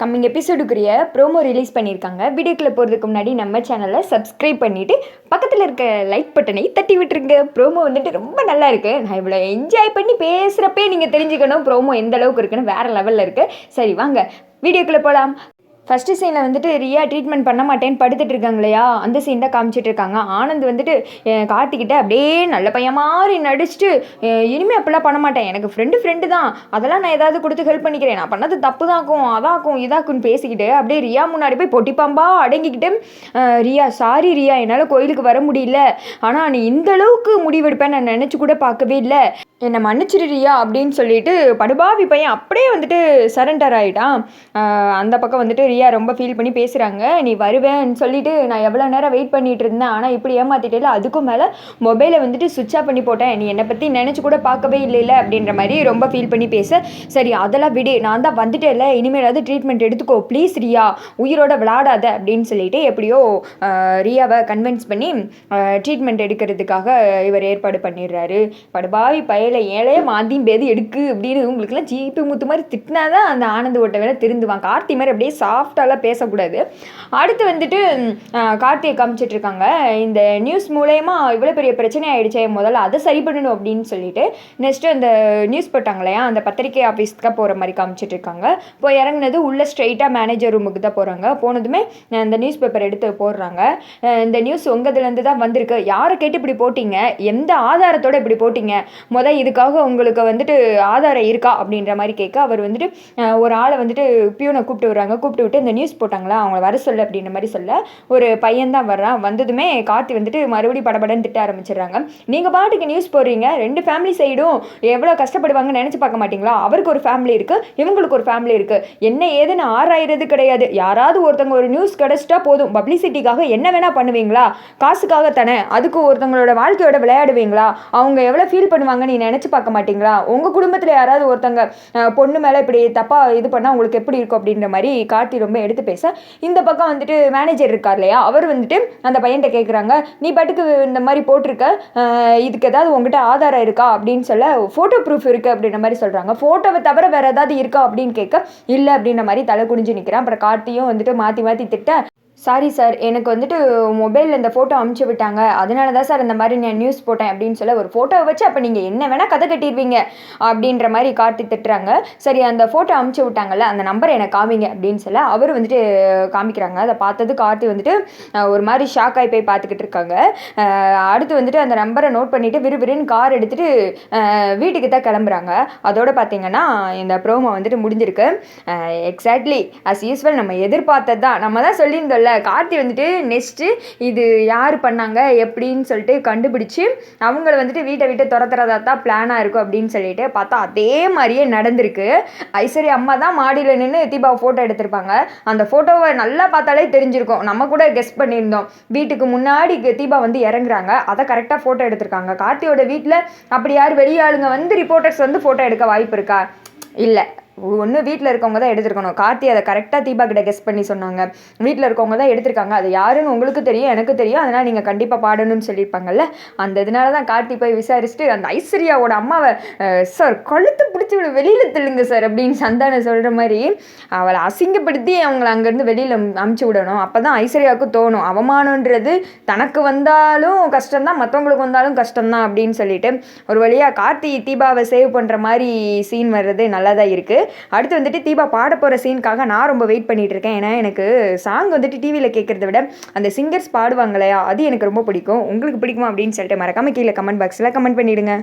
Coming எபிசோடுக்குரிய promo release பண்ணியிருக்காங்க. வீடியோக்குள்ளே போகிறதுக்கு முன்னாடி நம்ம சேனலை சப்ஸ்கிரைப் பண்ணிவிட்டு பக்கத்தில் இருக்க லைக் பட்டனை தட்டி விட்டுருங்க. ப்ரோமோ வந்துட்டு ரொம்ப நல்லா இருக்குது நான் இவ்வளோ என்ஜாய் பண்ணி பேசுகிறப்பே நீங்கள் தெரிஞ்சுக்கணும். ப்ரோமோ எந்த அளவுக்கு இருக்குன்னு வேறு லெவலில் இருக்குது சரி வாங்க. வீடியோக்குள்ளே போகலாம் ஃபஸ்ட்டு சீனில் வந்துட்டு ரியா ட்ரீட்மெண்ட் பண்ண மாட்டேன்னு படுத்துட்டு இருக்காங்க இல்லையா அந்த சீன் தான் காமிச்சிட்டு இருக்காங்க. ஆனந்த் வந்துட்டு கார்த்திக்கிட்ட அப்படியே நல்ல பையன் மாதிரி நடிச்சுட்டு இனிமேல் அப்படிலாம் பண்ண மாட்டேன். எனக்கு ஃப்ரெண்டு ஃப்ரெண்டு தான். அதெல்லாம் நான் ஏதாவது கொடுத்து ஹெல்ப் பண்ணிக்கிறேன். நான் பண்ணது தப்பு தாக்கும் அதாக்கும் இதாக்கும்னு பேசிக்கிட்டு அப்படியே ரியா முன்னாடி போய் பொட்டிப்பாம்பா அடங்கிக்கிட்டு ரியா சாரி ரியா. என்னால் கோயிலுக்கு வர முடியல. ஆனால் நீ இந்த அளவுக்கு முடிவெடுப்பேன் நான் நினச்சி கூட பார்க்கவே இல்லை. என்னை மன்னிச்சிடு ரியா அப்படின்னு சொல்லிட்டு படுபாவி பையன் அப்படியே வந்துட்டு சரண்டர் ஆகிட்டான் அந்த பக்கம் வந்துட்டு ரியா ரொம்ப ஃபீல் பண்ணி பேசுகிறாங்க நீ வருவேன்னு சொல்லிட்டு நான் எவ்வளோ நேரம் வெயிட் பண்ணிட்டு இருந்தேன். ஆனால் இப்படி ஏமாத்திட்டேல அதுக்கும் மேலே மொபைலை வந்துட்டு சுவிட்ச் ஆஃப் பண்ணி போட்டேன். நீ என்னை பற்றி நினச்சி கூட பார்க்கவே இல்லைல்ல? அப்படின்ற மாதிரி ரொம்ப ஃபீல் பண்ணி பேச. சரி அதெல்லாம் விடு. நான் தான் வந்துட்டேல இனிமேலாவது ட்ரீட்மெண்ட் எடுத்துக்கோ. ப்ளீஸ் ரியா. உயிரோட விளாடாத அப்படின்னு சொல்லிட்டு எப்படியோ ரியாவை கன்வின்ஸ் பண்ணி ட்ரீட்மெண்ட் எடுக்கிறதுக்காக இவர் ஏற்பாடு பண்ணிடுறாரு. படுபாவி பயல ஏழையே மாந்தியும் பேதி எடுக்கு அப்படின்னு உங்களுக்குலாம் ஜீப்பு முத்து மாதிரி திட்டினா தான் அந்த ஆனந்த ஓட்ட வேலை திருந்துவான். கார்த்தி மாதிரி அப்படியே சாஃப்டாலாம் பேசக்கூடாது. அடுத்து வந்துட்டு கார்த்திகை கார்த்தியை இந்த நியூஸ் மூலயமா இவ்வளோ பெரிய பிரச்சனை ஆகிடுச்சே முதல்ல அதை சரி பண்ணணும் அப்படின்னு சொல்லிட்டு நெக்ஸ்ட்டு அந்த நியூஸ் போட்டாங்க இல்லையா? அந்த பத்திரிக்கை ஆஃபீஸ்க்கு போகிற மாதிரி காமிச்சிட்ருக்காங்க. இப்போ போய் இறங்குனது ஸ்ட்ரெயிட்டாக மேனேஜர் ரூமுக்கு தான் போகிறாங்க போனதுமே இந்த நியூஸ் பேப்பர் எடுத்து போடுறாங்க. இந்த நியூஸ் உங்கதுலேருந்து தான் வந்திருக்கு. யாரை கேட்டு இப்படி போட்டிங்க? எந்த ஆதாரத்தோடு இப்படி போட்டிங்க? முதல் இதுக்காக உங்களுக்கு வந்துட்டு ஆதாரம் இருக்கா? அப்படின்ற மாதிரி கேட்க அவர் வந்துட்டு ஒரு ஆளை வந்துட்டு பியூனை கூப்பிட்டு வர்றாங்க. கூப்பிட்டு விட்டு இந்த நியூஸ் போட்டாங்களா? அவங்கள வர சொல்ல அப்படின்ற மாதிரி சொல்ல ஒரு பையன் தான் வர்றான். வந்ததுமே கார்த்தி வந்துட்டு மறுபடியும் படபடன்னு திட்ட ஆரம்பிச்சிடுறாங்க. நீங்கள் பாட்டுக்கு நியூஸ் போடுறீங்க. ரெண்டு ஃபேமிலி சைடும் எவ்வளோ கஷ்டப்படுவாங்கன்னு நினச்சி பார்க்க மாட்டீங்களா? அவருக்கு ஒரு ஃபேமிலி இருக்குது இவங்களுக்கு ஒரு ஃபேமிலி இருக்குது என்ன ஏதுன்னு ஆராயிறது கிடையாது. யாராவது ஒருத்தவங்க ஒரு நியூஸ் கிடச்சிட்டா போதும். பப்ளிசிட்டிக்காக என்ன வேணால் பண்ணுவீங்களா? காசுக்காக தானே. அதுக்கு ஒருத்தவங்களோட வாழ்க்கையோட விளையாடுவீங்களா? அவங்க எவ்வளோ ஃபீல் பண்ணுவாங்க நீ நினச்சி பார்க்க மாட்டீங்களா? உங்கள் குடும்பத்தில் யாராவது ஒருத்தங்க பொண்ணு மேலே இப்படி தப்பாக இது பண்ணால் உங்களுக்கு எப்படி இருக்கும் அப்படின்ற மாதிரி கார்த்தி ரொம்ப எடுத்து பேச. இந்த பக்கம் வந்துட்டு மேனேஜர் இருக்கார் இல்லையா? அவர் வந்துட்டு அந்த பையன்கிட்ட கேட்குறாங்க நீ பாட்டுக்கு இந்த மாதிரி போட்டிருக்க? இதுக்கு ஏதாவது உங்ககிட்ட ஆதாரம் இருக்கா? அப்படின்னு சொல்ல ஃபோட்டோ ப்ரூஃப் இருக்குது அப்படின்ற மாதிரி சொல்கிறாங்க ஃபோட்டோவை தவிர வேறு ஏதாவது இருக்கா அப்படின்னு கேட்க இல்லை அப்படின்ற மாதிரி தலை குனிஞ்சு நிற்கிறேன் அப்புறம் கார்த்தியும் வந்துட்டு மாற்றி மாற்றி திட்ட சாரி சார் எனக்கு வந்துட்டு மொபைலில் இந்த ஃபோட்டோ அமுச்சு விட்டாங்க. அதனால தான் சார் இந்த மாதிரி நான் நியூஸ் போட்டேன் அப்படின்னு சொல்ல ஒரு ஃபோட்டோவை வச்சு அப்போ நீங்கள் என்ன வேணால் கதை கட்டிடுவீங்க அப்படின்ற மாதிரி கார்த்தி திட்டுறாங்க. சரி அந்த ஃபோட்டோ அமுச்சு விட்டாங்கல்ல அந்த நம்பரை எனக்கு காமிங்க அப்படின்னு சொல்ல அவர் வந்துட்டு காமிக்கிறாங்க. அதை பார்த்தது கார்த்தி வந்துட்டு ஒரு மாதிரி ஷாக் ஆகி போய் பார்த்துக்கிட்டு இருக்காங்க. அடுத்து வந்துட்டு அந்த நம்பரை நோட் பண்ணிவிட்டு விறுவிறுன்னு கார் எடுத்துகிட்டு வீட்டுக்கு தான் கிளம்புறாங்க. அதோட பார்த்தீங்கன்னா இந்த ப்ரோமோ வந்துட்டு முடிஞ்சிருக்கு. எக்ஸாக்ட்லி அஸ் யூஸ்வல் நம்ம எதிர்பார்த்தது தான் நம்ம தான் சொல்லியிருந்தோம்ல கார்த்தி வந்துட்டு நெக்ஸ்ட்டு இது யார் பண்ணாங்க எப்படின்னு சொல்லிட்டு கண்டுபிடிச்சி அவங்கள வந்துட்டு வீட்டை விட்டு துரத்துறதா தான் பிளானாக இருக்கும் அப்படின்னு சொல்லிட்டு பார்த்தா அதே மாதிரியே நடந்திருக்கு. ஐஸ்வர்யா அம்மா தான் மாடியில் நின்று தீபாவை ஃபோட்டோ எடுத்திருப்பாங்க. அந்த ஃபோட்டோவை நல்லா பார்த்தாலே தெரிஞ்சிருக்கும். நம்ம கூட கெஸ்ட் பண்ணியிருந்தோம். வீட்டுக்கு முன்னாடி தீபா வந்து இறங்குறாங்க. அதை கரெக்டாக ஃபோட்டோ எடுத்திருக்காங்க. கார்த்தியோட வீட்டில் அப்படி யார் வெளியாளுங்க வந்து ரிப்போர்ட்டர்ஸ் வந்து ஃபோட்டோ எடுக்க வாய்ப்பு இருக்கா? இல்லை. ஒன்று வீட்டில் இருக்கவங்க தான் எடுத்திருக்கணும். கார்த்தி அதை கரெக்டாக தீபா கிட்ட கெஸ் பண்ணி சொன்னாங்க. வீட்டில் இருக்கவங்க தான் எடுத்திருக்காங்க. அது யாருன்னு உங்களுக்கு தெரியும் எனக்கு தெரியும். அதனால் நீங்கள் கண்டிப்பாக பாடணும்னு சொல்லியிருப்பாங்கல்ல? அந்த இதனால தான் கார்த்தி போய் விசாரிச்சுட்டு அந்த ஐஸ்வர்யாவோட அம்மாவை சார் கழுத்து பிடிச்சி விட வெளியில் தள்ளுங்க சார் அப்படின்னு சந்தானம் சொல்கிற மாதிரி அவளை அசிங்கப்படுத்தி அவங்கள அங்கேருந்து வெளியில் அமுச்சு விடணும். அப்போ தான் ஐஸ்வர்யாவுக்கு தோணும். அவமானன்றது தனக்கு வந்தாலும் கஷ்டம்தான் மற்றவங்களுக்கு வந்தாலும் கஷ்டம்தான் அப்படின்னு சொல்லிட்டு ஒரு வழியாக கார்த்தி தீபாவை சேவ் பண்ணுற மாதிரி சீன் வர்றது நல்லா தான் இருக்குது அடுத்து வந்துட்டு தீபா பாட போகிற சீனுக்காக நான் ரொம்ப வெயிட் பண்ணிட்டு இருக்கேன். ஏன்னா எனக்கு சாங் வந்துட்டு டிவியில் கேட்குறத விட அந்த சிங்கர்ஸ் பாடுவாங்க இல்லையா அது எனக்கு ரொம்ப பிடிக்கும். உங்களுக்கு பிடிக்குமா அப்படின்னு சொல்லிட்டு மறக்காம கீழே கமெண்ட் பாக்ஸில் கமெண்ட் பண்ணிடுங்க.